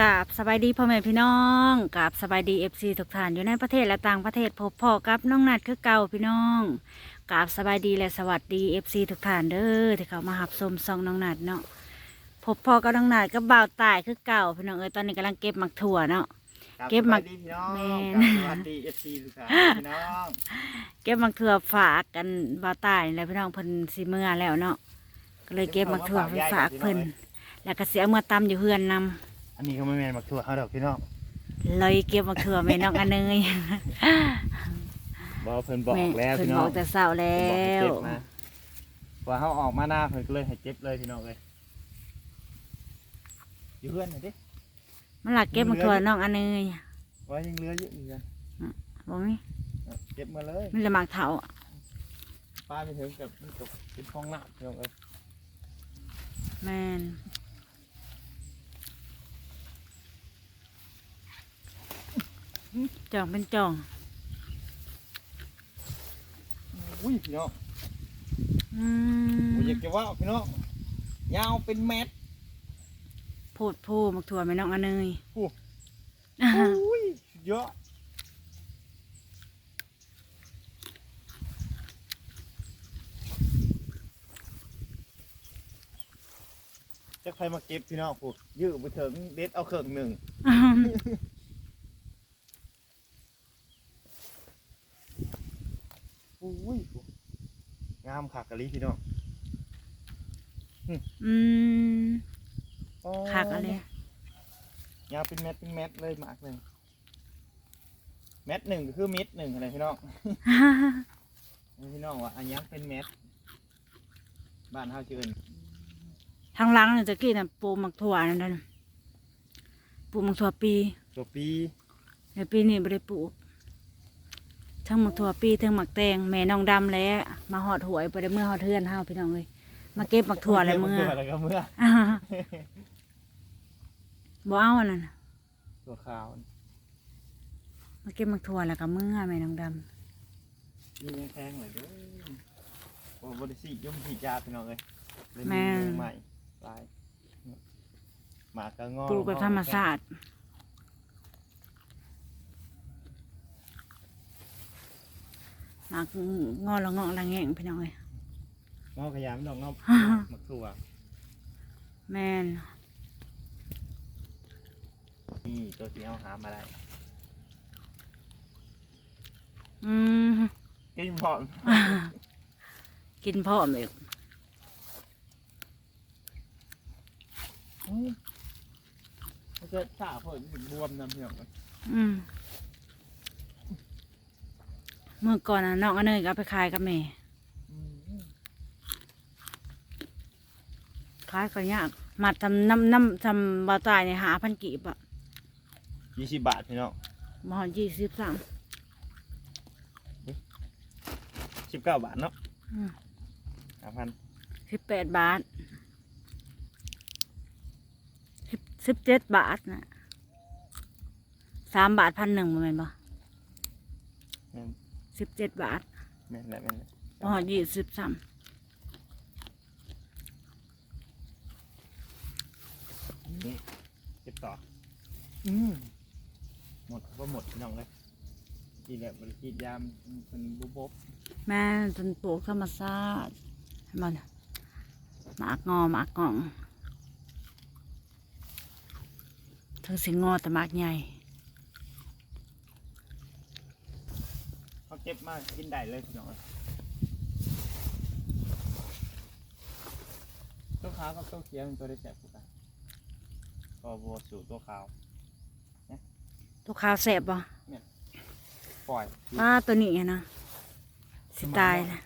กราบสบายดีพ่อแม่พี่น้องกราบสบายดีเอฟซีทุกท่านอยู่ในประเทศและต่างประเทศพบพ่อกับน้องนัดคือเก่าพี่น้องกราบสบายดีและสวัสดีเอฟซีทุกท่านเด้อที่เขามาหับชมซองน้องนัดเนาะพบพ่อกับน้องนัดก็บ่าวตายคือเก่าพี่น้องเอ้ยตอนนี้กำลังเก็บหมักถั่วเนาะครับเก็บหมักสวัสดีพี่น้องแม่นครับสวัสดีเอฟซีทุกท่านพี่น้องเก็บหมักถั่วฝากกันบ่าวตายแล้วพี่น้องเพิ่นสิเมื่อแล้วเนาะก็เลยเก็บหมักถั่วไปฝากเพิ่นแล้วก็เสียเมื่อตำอยู่เฮือนนำ อันนี้ก็ไม่แม่นหมักถั่วเขาดอกพี่น้องเลยเก็บหมักถั่วแม่น้องอันเนยบอกเพิ่นบอกแม่แล้วเพิ่นพี่น้บอองกแต่เศร้าแล้เพิ่นบอกให้วเก็บมาว่าเขาออกมาหน้าเพิ่นก็เลยให้เก็บเลยพี่น้องเลยอยู่เพื่อนหน่อยดิมันหลักเก็บหมักถั่วน้องอันเนยว่ายังเหลือเยอะอยู่กันบ่มีเก็บมาเลยมันละหมักเถาป้าไปถึงกับมันตกเป็นห้องน้ำพี่น้องเอ้ยแม่น จ่องเป็นจ่องอุ้ยพี่น้องอืมผมอยากจะว่าพี่น้องยาวเป็นเมตรพูดพูดหมักถั่วแม่น้องอันเนยอู้อุ้ยสุดยอดจะใครมาเก็บพี่น้องผูกยื้อไปถึงเด็ดเอาเครื่องหนึ่ง อุ้ยงามขากะลีพี่น้องอืมอ๋อคักอะไรยาวเป็นเม็ดเป็นเม็ดเลยหมากหนึ่งเม็ดหนึ่งก็คือเม็ดหนึ่งอะไรพี่น้องพี่น้องว่าอันยังเป็นเม็ดบ้านเฮาชื่อเอิ้นทางหลังเนี่ยจะกี้น่ะปลูกหมักถั่วนั่นน่ะปลูกหมักถั่วปีตัวปีแต่ปีนี้ไม่ได้ปลูก ทั้งหมักถั่วปีทั้งหมักแตงแม่น้องดำแล้วมาหอดหวยไปได้เมื่อหอดเทือนเฮาพี่น้องเลยมาเก็บหมักถั่วอะไรเมื่ออะไรก็เมื่ออ่าบ่เอาอันนั้นน่ะตัวขาวมาเก็บหมักถั่วแล้วก็เมื่อแม่น้องดนี่ยังแพงเลยเด้อโอ้บริสิยุ่มสีจาพี่น้องเลยเลยแม่มือใหม่ลายหมากกระงอำปลูกแบบธรรมชาติ หมากงอละงอละแงงพี่น้องเลยงอกระยามดอกงอกหมักถั่วแม่นนี่ตัวที่เอาหามาได้อืมกินพร้อมกินพร้อมเลยอืมมันจะสาเพิ่นถึงรวมน้ำพี่น้องเลยอืม เมื่อก่อนน่ะน้องอันเนยก็เอาไปขายกับแม่อืมขายก็ยากมัดทำน้ำน้ำทำบาตายเนี่ยหาพันกีบอะยี่สิบบาทพี่น้องมหอยี่สิบสามสิบเก้าบาทเนาะห้าพันสิบแปดบาทสิบสิบเจ็ดบาทนะสามบาทพันหนึ่งมันเป็นปะแม่น สิบเจ็ดบาทแม่นแหละแม่นแหละมหอยี่สิบสามนี่เก็บต่อ อืมหมดก็หมดพี่น้องเลยกินแบบบริกิตยามเป็นบุบบ แม่จนปลูกธรรมชาติให้มันหมากงอหมากงองถึงสิงอแต่หมากใหญ่ เขาเก็บ มากกินได้เลยพี่น้องเลยตัวขาวกับตัวเขียวมันตัวได้แสบกูกันก็บัวสู่ตัวขาวตัวขาวแสบปะปล่อยป้าตัวนี้ไงนะสิตายละ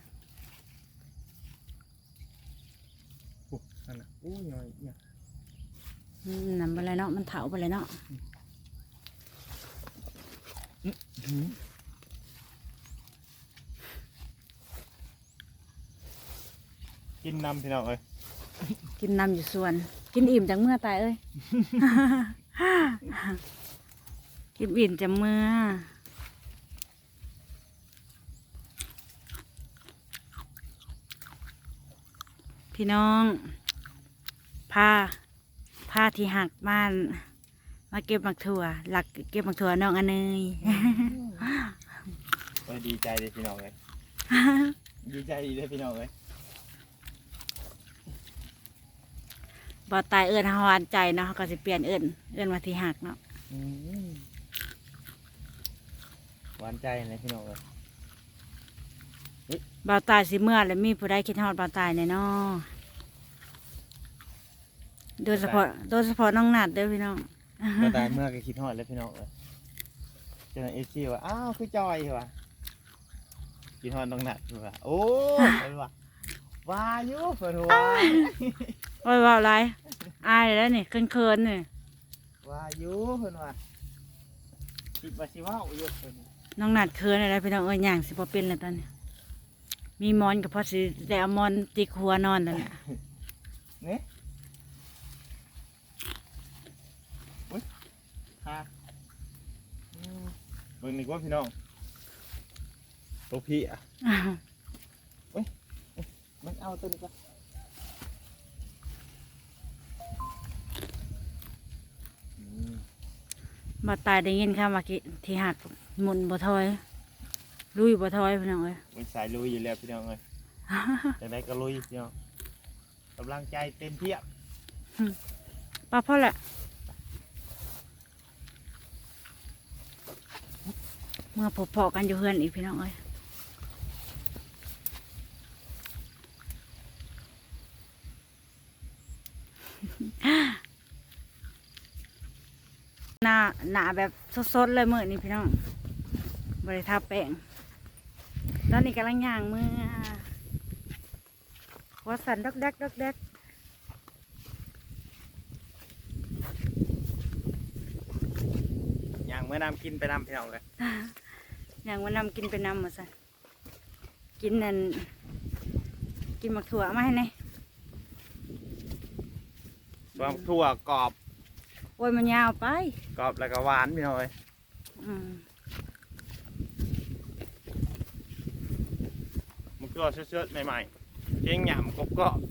อุ๊ยนั่นน่ะอู้ยอยเนี่ยอืมนั่นไปเลยเนาะมันเถาไปเลยเนาะ กินนำพี่น้องเลยกินน้ำอยู่ส่วน กินอิ่มจังเมื่อตายเอ้ย กินอิ่มจังเมื่อพี่น้องผ้าผ้าที่หักบ้าน มาเก็บหมักถั่ว หลักเก็บหมักถั่วน้องอันเนยโอ้ยดีใจเลยพี่น้องเลยดีใจดีเลยพี่น้องเลย บ่ตายเอิ้นเฮาหวานใจเนาะเขาก็สิเปลี่ยนเอิ้นเอิ้นว่าที่หักเนาะอืมหวานใจเลยพี่น้องเลยบ่ตายสิเมื่อแล้วมีผู้ใดคิดฮอดบ่ตายแน่เนาะโดยเฉพาะโดยเฉพาะน้องนัดเด้อพี่น้องก็ตายเมื่อก็คิดฮอดแล้วพี่น้องเลยเจอเอฟซีว่าอ้าวคือจอยเหรอวะคิดฮอดต้องหนักเหรอวะโอ้เพิ่นว่าว่าอยู่เพิ่นว่าโอ้ยเว่าอะไร อายแล้วนี่เคินๆนี่ว่าอยู่เพิ่นว่าคิดว่าสิเว้าอยู่เพิ่นน้องนัดเคินอะไรพี่น้องเอ้ยย่างสิบ่เป็นแล้วตอนนี้ มีหมอนก็พอสิได้เอาหมอนติกหัวนอนนั่นน่ะนี่อุ้ยค่ะอืมเบิ่งนี่ว่าพี่น้องตัวพี่อะมันเอาตัวนี้ก็อื บ่ตายได้ยินค่ะว่ากิที่หักหมุนบ่ถอย ลุยบ่ถอยพี่น้องเอ้ยมันสายลุยอยู่แล้วพี่น้องเลยจากไหนก็ลุยพี่น้องกำลังใจเต็มเพียบป้าพ่อแหละเมื่อพบพอกันอยู่เฮือนอีกพี่น้องเอ้ย หน้าหนาแบบสดๆเลยมื่อนี้พี่น้องบริทาแป้งตอนนี้กำลังย่างมือวัสันดอกแดกดอกแดกอย่างเมื่อนำกินไปนำพี่น้องเลยอย่างว่านำกินไปนำมาซะกินนั่นกินหมักถั่วมาให้ไหนรวมทั่วกรอบ โอ้ยมันยาวไป กรอบแล้วก็หวานพี่น้องเลยอืมมันก็เชื้อๆใหม่ๆเจ๊งหยำกรอบๆ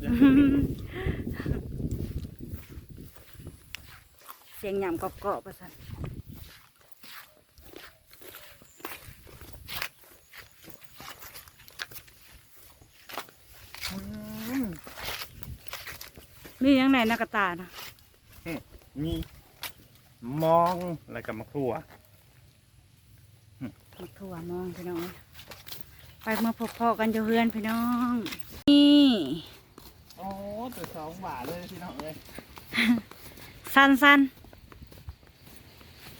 เสียงหยำกรอบๆประสันอืมมีหยังไหนนักกระตานะ มี มองแล้วก็มะครัวหมักถั่วมองพี่น้อง ไปเมื่อพบพอกันอยู่เฮือนพี่น้อง นี่โอ้ตัวสองบาทเลยพี่น้องเลยสันสัน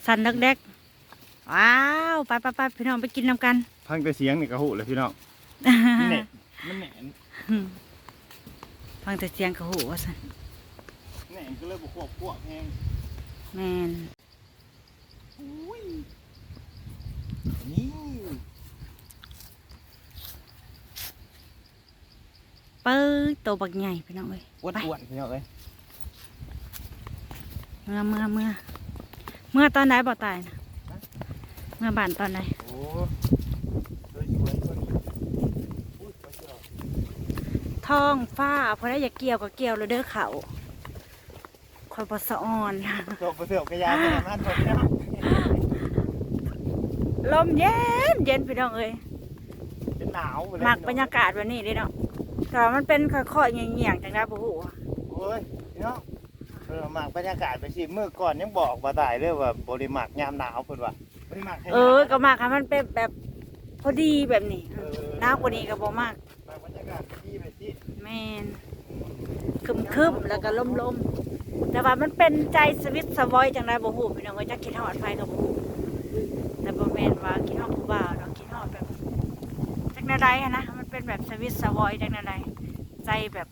สันดอกแดกว้าวไปไปไปพี่น้องไปกินน้ำกัน พังแต่เสียงนี่กระหูเลยพี่น้องมันแหนมันแหนนฟังแต่เสียงกระหูว่าสันแหนนก็เลยบุกควบควบแห้ง แมนอุ้ยนี่เปิ้ลโตบักใหญ่พี่น้องเอ้ยอ้วนๆพี่น้องเลยเมื่อเมื่อเมื่อเมื่อตอนไหนบ่ตายนะเมื่อบ้านตอนไหนโอ้สวยสวยๆตัวนี้อุ้ยไปเจอท้องฟ้าพอได้อยากเกี่ยวก็เกี่ยวแล้วเด้อเขา คอยบสะอ่อนจบไปเสือกกระยาไปไหนมาผมเนี่ยลมเย็นเย็นพี่น้องเอ้ยเป็นหนาวไปเลยมักบรรยากาศแบบนี้เด้เนาะแต่ว่ามันเป็นค่อยๆเงียงๆจังได้บ่ฮู้อะโอ้ยพี่น้องเออหมากบรรยากาศไปสิเมื่อก่อนยังบอกมาตายเลยว่าบริหมากยามหนาวเพิ่นว่าบริหมากให้หนาวเออก็มักให้มันเป็นแบบพอดีแบบนี้เออหนาวกว่านี้ก็บ่มากหมากบรรยากาศดีไปสิแม่นคึมๆแล้วก็ลมๆ แต่ว่ามันเป็นใจสวิตสวอยจังได้บ่ฮู้พี่น้องเอ้ยจักคิดฮอดไผก็บ่ฮู้แต่บ่แม่นว่าคิดฮอดผู้บ่าวดอกคิดฮอดแบบจังใดอะนะมันเป็นแบบสวิตสวอยจังใดใจแบบ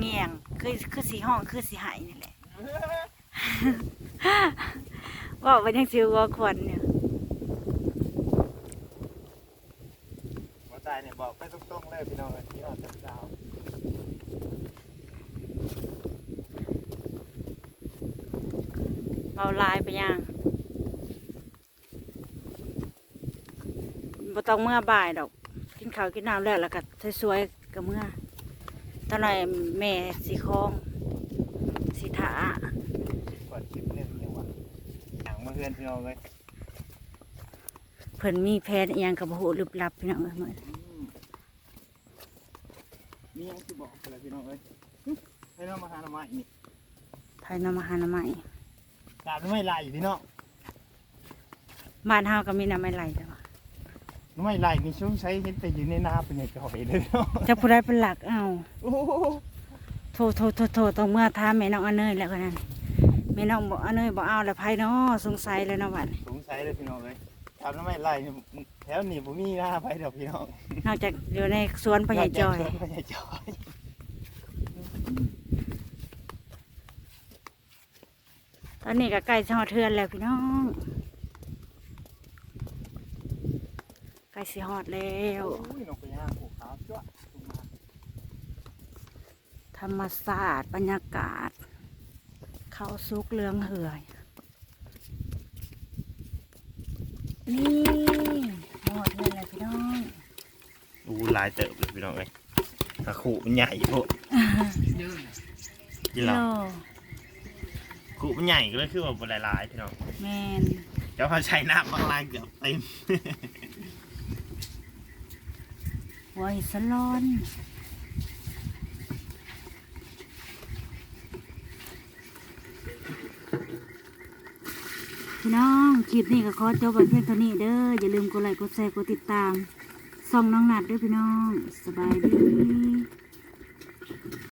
เงียงคือคือสีห้องคือสีหายนี่แหละว่าเป็นยังซิวว่าควรเนี่ยมาตายเนี่ยบอกไปตรงๆเลยพี่น้องพี่น้องจับดา เบาลายไปย่างบ่ต้องเมื่อบ่ายดอก กินข้าวกินน้ำแล้วแล้วก็สวยๆกับเมื่อตอนหน่อยแม่สีคองสีถาก่อนคลิปหนึ่งยังว่าเพื่อนพี่น้องเลยเพิ่นมีแผนอีหยังกับหูลึกลับพี่น้องเอ้ยมื้อนี้มีหยังที่บอกอะไรพี่น้องเลยให้น้องมาหาหน่อไม้นี่ ไผนำมาหาหน้ำใหม่ ตามหน่อไม้ไล่พี่น้องบ้านเฮาก็มีน้ำไม่ไหลจ้ะหน่อไม้ไล่นี่ช่วงใช้เห็นแต่อยู่ในนาเป็นไงจ่อยเลยพี่น้องจะผู้ใดเป็นหลักเอาโอ้โหโทรโทรโทรโทรต้องเมื่อถามแม่น้องอเนยแล้วกันนั้นแม่น้องบอกอเนยบอกเอาแล้วไผเนาะสงสัยแล้วเนาะบัดนี้สงสัยเลยพี่น้องเลยตามหน่อไม้ไล่นี่แถวนี้ผมมีหน้าไปเดี๋ยวพี่น้องนอกจากอยู่ในสวนพญาจอยพญาจอย ตอนนี้ก็ใกล้จะฮอดเทือนแล้วพี่น้องใกล้สิฮอดแล้วโอ้ยน้องพญาผูกขาวจ้วะลงมาธรรมศาสตร์บรรยากาศ เขาซุกเรืองเหือย นี่ฮอดเทือนแล้วพี่น้องอู้ลายเติบเลยพี่น้องเลยกระขู่มันใหญ่โพดยี่หรอโล ขู่มันใหญ่ก็เลยคือว่าบหลายๆพี่น้องแมนเจ้าเขาใช้น้ำบางลายเกือบเต็มหัวหิสลอนพี่น้องคลิปนี้ก็ขอจบไว้เพียงเท่านี้เด้ออย่าลืมกดไลค์กดแชร์กดติดตามส่องน้องนัดด้วยพี่น้อง สบายดี